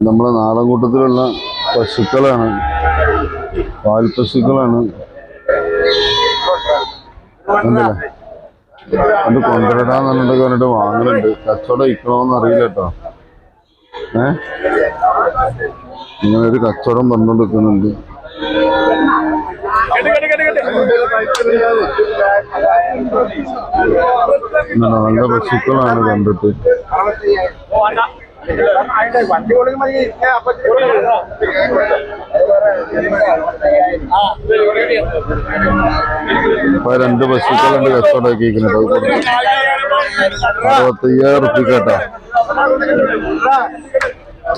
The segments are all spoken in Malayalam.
നമ്മളെ നാടൻ കൂട്ടത്തിലുള്ള പശുക്കളാണ്. പാൽ പശുക്കളാണ് അത് കൊണ്ടുവരാന്ന് പറഞ്ഞിട്ട് വാങ്ങലുണ്ട്. കച്ചവടം ഇക്കണോന്ന് അറിയില്ല കേട്ടോ. ഏ? ഇങ്ങനെ ഒരു കച്ചവടം പറഞ്ഞുകൊണ്ടിരിക്കുന്നുണ്ട് ഇങ്ങനെ നല്ല പശുക്കളാണ് കണ്ടിട്ട്. ഇപ്പൊ രണ്ട് പശുക്കളുണ്ട് കച്ചവടമാക്കിയിരിക്കുന്നത് അത് അറുപത്തയ്യായിരം റുപ്യക്കാട്ടാ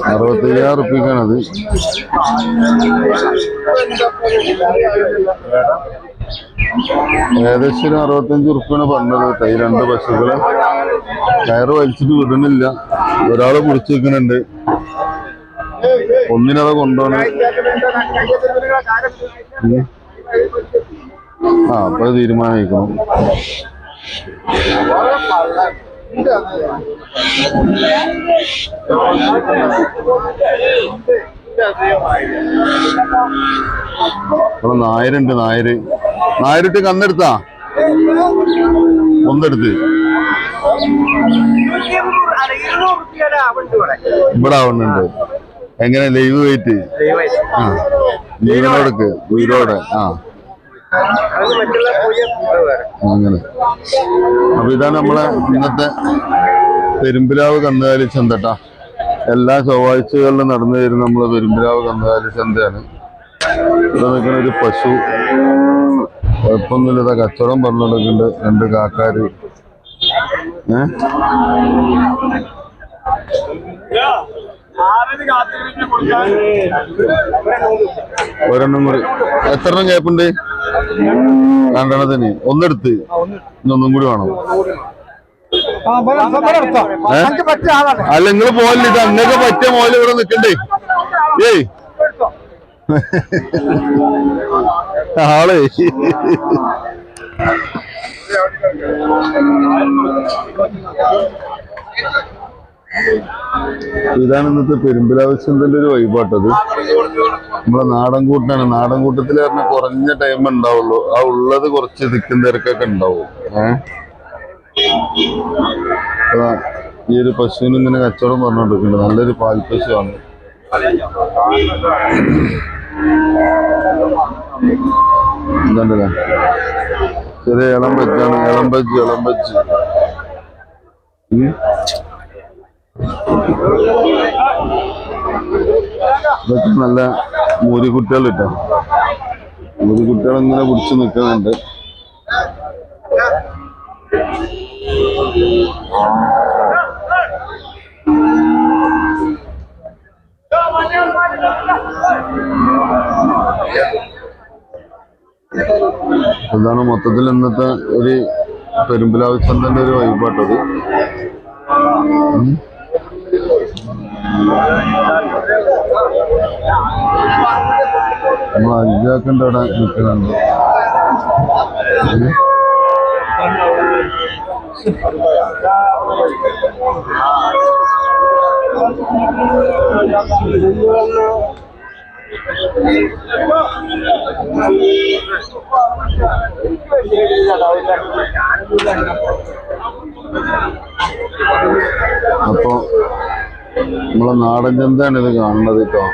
അറുപത്തയ്യായിരം റുപ്യക്കാണത് ഏകദേശം ഒരു അറുപത്തഞ്ച് ഉറുപ്പാണ് പറഞ്ഞത്. കൈ രണ്ട് പശുക്കളെ കയറ് വലിച്ചിട്ട് വിടുന്നില്ല. ഒരാളെ പിടിച്ചു വെക്കുന്നുണ്ട് ഒന്നിനത് കൊണ്ടുപോകണം. ആ അപ്പൊ തീരുമാനിക്കണം നായരുണ്ട് നായര്. നായരിട്ട് കന്നെടുത്താ ഒന്നെടുത്ത്. ഇവിടെ. ആവുന്നുണ്ട്. എങ്ങനെ? Live weight? ആ. ജീവനോടക്ക് ഉയരോടെ ആ. അങ്ങനെ. അപ്പൊ ഇതാണ് നമ്മളെ ഇന്നത്തെ പെരുമ്പിലാവ് കന്നുകാലി ചന്തട്ടാ എല്ലാ ചൊവ്വാഴ്ചകളിലും നടന്നു വരുന്ന നമ്മളെ പെരുമ്പിലാവ് കന്നുകാലി ചന്തയാണ്. ഇവിടെ നിൽക്കുന്ന ഒരു പശു കുഴപ്പമൊന്നുമില്ല. കച്ചവടം പറഞ്ഞു കൊടുക്കുന്നുണ്ട് രണ്ട് കാക്കാര്. ഒരെണ്ണം കൂടി. എത്ര എണ്ണം കേപ്പുണ്ട് രണ്ടെണ്ണത്തിന്. ഒന്നെടുത്ത്. ഇന്നൊന്നും കൂടി വേണം? അല്ല നിങ്ങൾ പോലില്ല ഇത് അങ്ങക്ക് പറ്റിയ മോൽ ഇവിടെ നിക്കണ്ടേ ഏയ്. ആളെ. ഇതാണ് ഇന്നത്തെ പെരുമ്പിലാവശ്യത്തിന്റെ ഒരു വഴിപാട്ടത് നമ്മളെ നാടൻ കൂട്ടാണ് നാടൻ കൂട്ടത്തിൽ കുറഞ്ഞ ടൈം ഉണ്ടാവുള്ളൂ ആ ഉള്ളത് കുറച്ച് തിക്കും തിരക്കൊക്കെ ഉണ്ടാവും ഏഹ് ഈ ഒരു പശുവിന് ഇങ്ങനെ കച്ചവടം പറഞ്ഞുകൊണ്ടിരിക്കുന്നുണ്ട് നല്ലൊരു പാൽ പശുവാണ് എന്താണ്ടല്ലേ ചെറിയ ഇളം വെച്ചാണ് ഇളം വെച്ച് ഇളം വെച്ച്. ഇതൊക്കെ ഇങ്ങനെ പിടിച്ചു നിൽക്കുന്നുണ്ട്. ഇതാണ് മൊത്തത്തിൽ ഇന്നത്തെ ഒരു പെരുമ്പിലാവ് ഒരു വഴിപാട്ടത്. നമ്മൾ അഞ്ചാക്കന്റെ അവിടെ നിൽക്കുന്നുണ്ട് ഉം. അപ്പൊ നമ്മളെ നാടൻ ചന്തയാണ് ഇത് കാണുന്നത് കേട്ടോ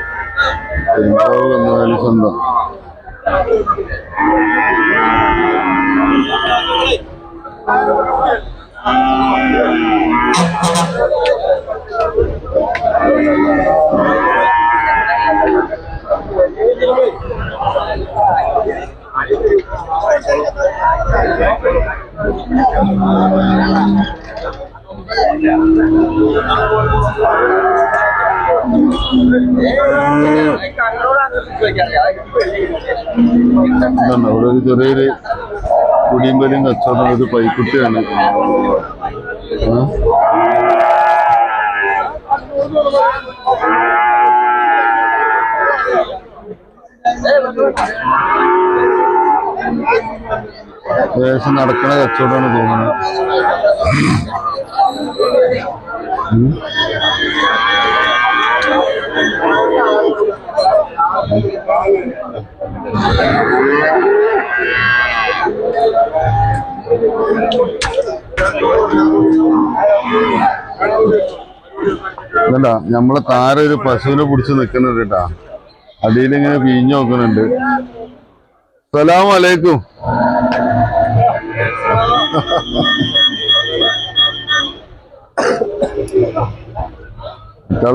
പെരുമ്പാവ് കന്നുകാലി ചന്ത ഇതുണ്ട് അവിടെ ഒരു ചെറിയൊരു കുടിയും വലിയും കച്ചവടം ഒരു പൈക്കുട്ടിയാണ് ആ? ഏകദേശം നടക്കണ കച്ചവടമാണ് തോന്നുന്നത് Thank you. ഇതണ്ട നമ്മളെ താര ഒരു പശുവിനെ പിടിച്ച് നിക്കുന്നുണ്ട് കേട്ടാ. അടിയിലിങ്ങനെ പിഞ്ഞു നോക്കുന്നുണ്ട്. സലാം അലൈക്കും.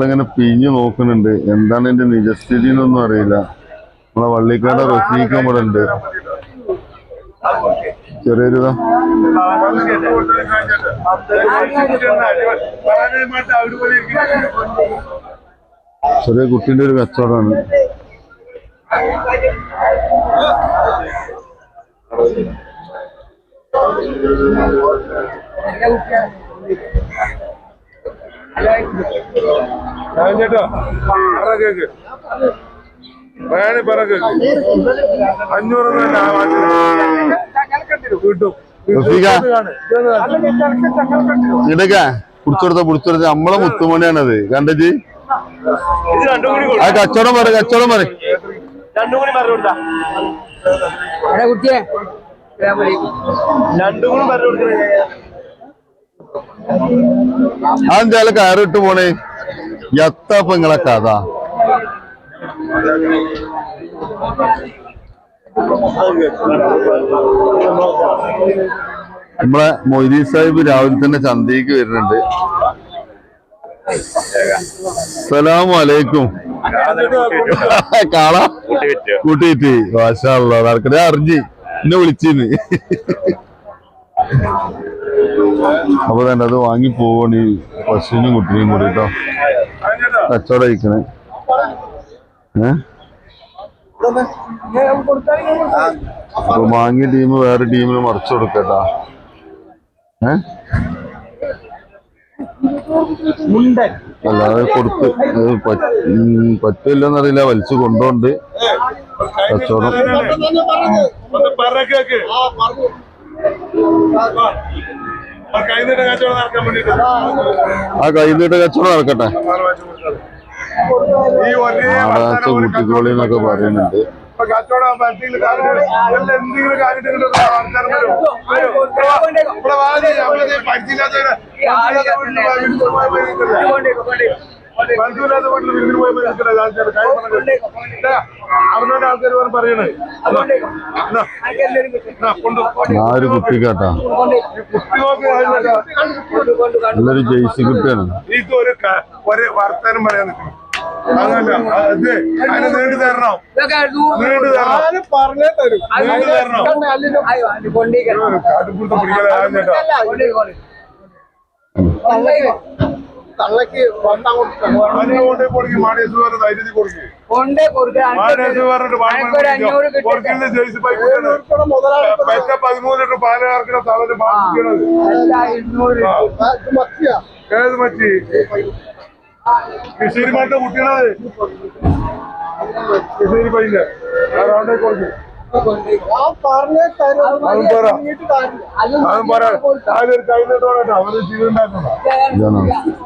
ഇങ്ങനെ പിഞ്ഞു നോക്കുന്നുണ്ട്. എന്താണ് എന്റെ നിജസ്ഥിതി എന്നൊന്നും അറിയില്ല. നമ്മളെ വള്ളിക്കാട് റഫീഖ് ഇവിടെ ഉണ്ട് ചെറിയ കുട്ടിന്റെ ഒരു കച്ചവടമാണ് ചേട്ടാ പറ കേക്ക് വേണേ പറ കേക്ക് അഞ്ഞൂറ്. കിട്ടും ഇടക്ക കുടിച്ചെടുത്ത കുടിച്ചെടുത്ത നമ്മളെ മുത്തുമണിയാണത്. കണ്ടജി ആ കച്ചവടം പറ കച്ചവടം പറ. കുട്ടിയെ. അതെന്തായാലും കയറിട്ട് പോണേ. എത്തപ്പ നിങ്ങളെ കഥ. നമ്മളെ മൊയ്തി സാഹിബ് രാവിലെ തന്നെ ചന്തയ്ക്ക് വരുന്നുണ്ട്. സലാമലൈക്കും കാണാ. കൂട്ടിയിട്ട്. മാഷാള്ള അറിഞ്ഞ്. എന്നെ വിളിച്ചിന്ന്. അപ്പൊ തന്നെ അത് വാങ്ങി പോവാണ് ഈ പശുവിനും കുട്ടിനെയും കൂടി കേട്ടോ. കച്ചവടം അയക്കണേ ഏ? അപ്പൊ വാങ്ങിയ ടീം വേറെ ടീമിന് മറിച്ചു കൊടുക്കട്ടാ. ഏ? അല്ലാതെ കൊടുത്ത് പറ്റില്ലെന്നറിയില്ല. വലിച്ചു കൊണ്ടോണ്ട്. കച്ചവടം. ആ കൈനീട്ട കച്ചവടം നടക്കട്ടെ. ആടാച്ച കൂട്ടിക്കോളി എന്നൊക്കെ പറയുന്നുണ്ട്. പരിചയമില്ലാത്ത വീട്ടിൽ വിരുന്നിന് പോയി മരിക്കട്ടെ ആൾക്കാർ പറയണേ. ഒരു കുട്ടിക്കാട്ടാ. കുട്ടി. നല്ലൊരു ജെയ്സി കുട്ടിയാണ്. ഇതൊരു വർത്താനം പറയാൻ നിൽക്കണം അതല്ല അത് അതിന് നീണ്ടു തരണം. നീണ്ടു തരണം. നീണ്ടു തരണം. ഒരു കാട്ടുപുറത്ത് പിടിക്കല ചേട്ടാ അതിനെ കൊണ്ടേ കൊടുക്കും മാടേസ് വേറെ ധൈര്യത്തിൽ കൊടുക്കും. കൊണ്ടേ പൈപ്പിട്ടാണ് പറ്റ പതിമൂന്ന് ലിറ്റർ പാൽ കറക്കുന്ന ഇരുന്നൂറ്. ഏത് മച്ചി കിഷീരി മാറ്റ കുട്ടികളത് കിഷീരി പൈൻ്റെ റൗണ്ടേ കൊടുക്കും അതും പറ അതും പറ ആദ്യം കൈ നീട്ടോളട്ടോ അവര് ചെയ്തുണ്ടാക്കണം ഇതാണ്